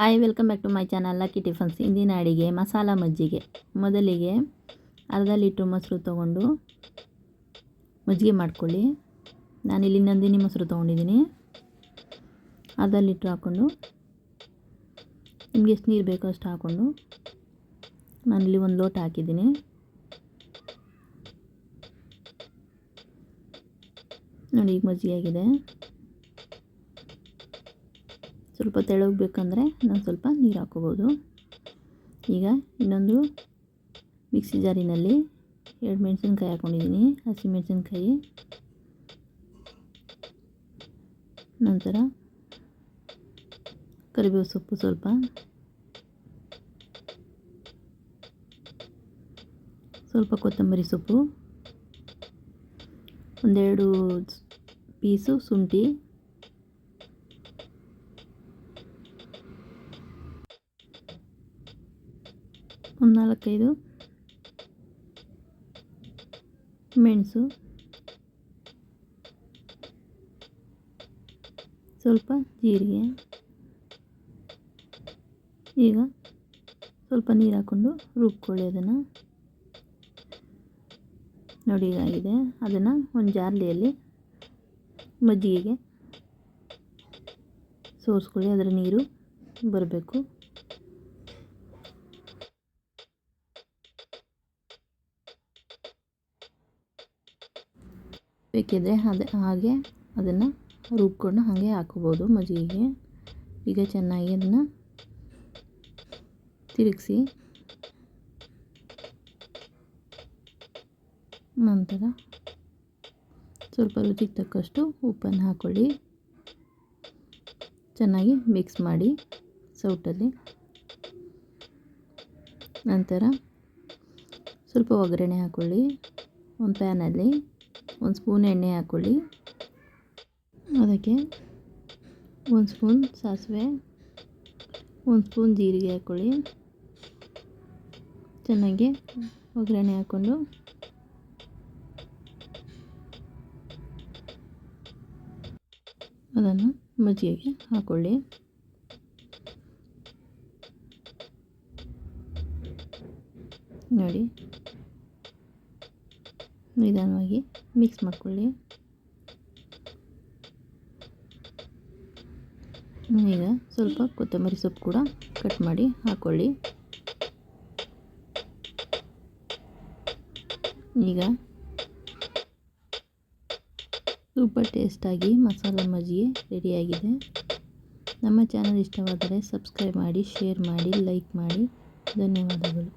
Hi welcome back to my channel lucky tiffins ಇಂದಿನ ಅಡಿಗೆ ಮಸಾಲ ಮಜ್ಜಿಗೆ. ಮೊದಲಿಗೆ ಅರ್ಧ ಲೀಟ್ರ್ ಮೊಸರು ತೊಗೊಂಡು ಮಜ್ಜಿಗೆ ಮಾಡ್ಕೊಳ್ಳಿ. ನಾನಿಲ್ಲಿ ನಂದಿನಿ ಮೊಸರು ತೊಗೊಂಡಿದ್ದೀನಿ. ಅರ್ಧ ಲೀಟ್ರ್ ಹಾಕ್ಕೊಂಡು ನಿಮಗೆ ಎಷ್ಟು ನೀರು ಬೇಕೋ ಅಷ್ಟು ಹಾಕ್ಕೊಂಡು ನಾನಿಲ್ಲಿ ಒಂದು ಲೋಟ ಹಾಕಿದ್ದೀನಿ. ನೋಡಿ, ಈಗ ಮಜ್ಜಿಗೆ ಆಗಿದೆ. ಸ್ವಲ್ಪ ತೆಳಗಬೇಕಂದ್ರೆ ನಾನು ಸ್ವಲ್ಪ ನೀರು ಹಾಕೋಬೋದು ಈಗ ಇನ್ನೊಂದು ಮಿಕ್ಸಿ ಜಾರಿನಲ್ಲಿ ಎರಡು ಮೆಣಸಿನ್ಕಾಯಿ ಹಾಕ್ಕೊಂಡಿದ್ದೀನಿ. ಹಸಿ ಮೆಣಸಿನ್ಕಾಯಿ, ನಂತರ ಕರಿಬೇವು ಸೊಪ್ಪು ಸ್ವಲ್ಪ. ಸ್ವಲ್ಪ ಕೊತ್ತಂಬರಿ ಸೊಪ್ಪು, ಒಂದೆರಡು ಪೀಸು ಶುಂಠಿ. ಒಂದು ನಾಲ್ಕೈದು ಮೆಣಸು. ಸ್ವಲ್ಪ ಜೀರಿಗೆ. ಈಗ ಸ್ವಲ್ಪ ನೀರು ಹಾಕ್ಕೊಂಡು ರುಬ್ಕೊಳ್ಳಿ ಅದನ್ನು. ನೋಡಿ ಆಗಿದೆ ಅದನ್ನು ಒಂದು ಜಾರ್ಲಿಯಲ್ಲಿ ಮಜ್ಜಿಗೆಗೆ ಸೋಸ್ಕೊಳ್ಳಿ. ಅದರ ನೀರು ಬರಬೇಕು. ಬೇಕಿದ್ದರೆ ಅದು, ಹಾಗೆ ಅದನ್ನು ರುಬ್ಕೊಂಡು ಹಾಗೆ ಹಾಕೋಬೋದು ಮಜ್ಜಿಗೆಗೆ ಈಗ ಚೆನ್ನಾಗಿ ಅದನ್ನು ತಿರುಗಿಸಿ. ನಂತರ ಸ್ವಲ್ಪ ರುಚಿಗೆ ತಕ್ಕಷ್ಟು ಉಪ್ಪನ್ನು ಹಾಕ್ಕೊಳ್ಳಿ ಚೆನ್ನಾಗಿ ಮಿಕ್ಸ್ ಮಾಡಿ ಸೌಟಲ್ಲಿ. ನಂತರ ಸ್ವಲ್ಪ ಒಗ್ಗರಣೆ ಹಾಕ್ಕೊಳ್ಳಿ ಒಂದು ಪ್ಯಾನಲ್ಲಿ ಒಂದು ಸ್ಪೂನ್ ಎಣ್ಣೆ ಹಾಕ್ಕೊಳ್ಳಿ. ಅದಕ್ಕೆ ಒಂದು ಸ್ಪೂನ್ ಸಾಸಿವೆ, ಒಂದು ಸ್ಪೂನ್ ಜೀರಿಗೆ ಹಾಕ್ಕೊಳ್ಳಿ. ಚೆನ್ನಾಗಿ ಒಗ್ಗರಣೆ ಹಾಕ್ಕೊಂಡು. ಅದನ್ನು ಮಜ್ಜಿಗೆಗೆ ಹಾಕ್ಕೊಳ್ಳಿ. ನೋಡಿ ನಿಧಾನವಾಗಿ ಮಿಕ್ಸ್ ಮಾಡ್ಕೊಳ್ಳಿ. ಈಗ ಸ್ವಲ್ಪ ಕೊತ್ತಂಬರಿ ಸೊಪ್ಪು ಕೂಡ ಕಟ್ ಮಾಡಿ ಹಾಕ್ಕೊಳ್ಳಿ ಈಗ ಸೂಪರ್ ಟೇಸ್ಟಾಗಿ ಮಸಾಲೆ ಮಜ್ಜಿಗೆ ರೆಡಿಯಾಗಿದೆ ನಮ್ಮ ಚಾನಲ್ ಇಷ್ಟವಾದರೆ ಸಬ್ಸ್ಕ್ರೈಬ್ ಮಾಡಿ ಶೇರ್ ಮಾಡಿ ಲೈಕ್ ಮಾಡಿ. ಧನ್ಯವಾದಗಳು.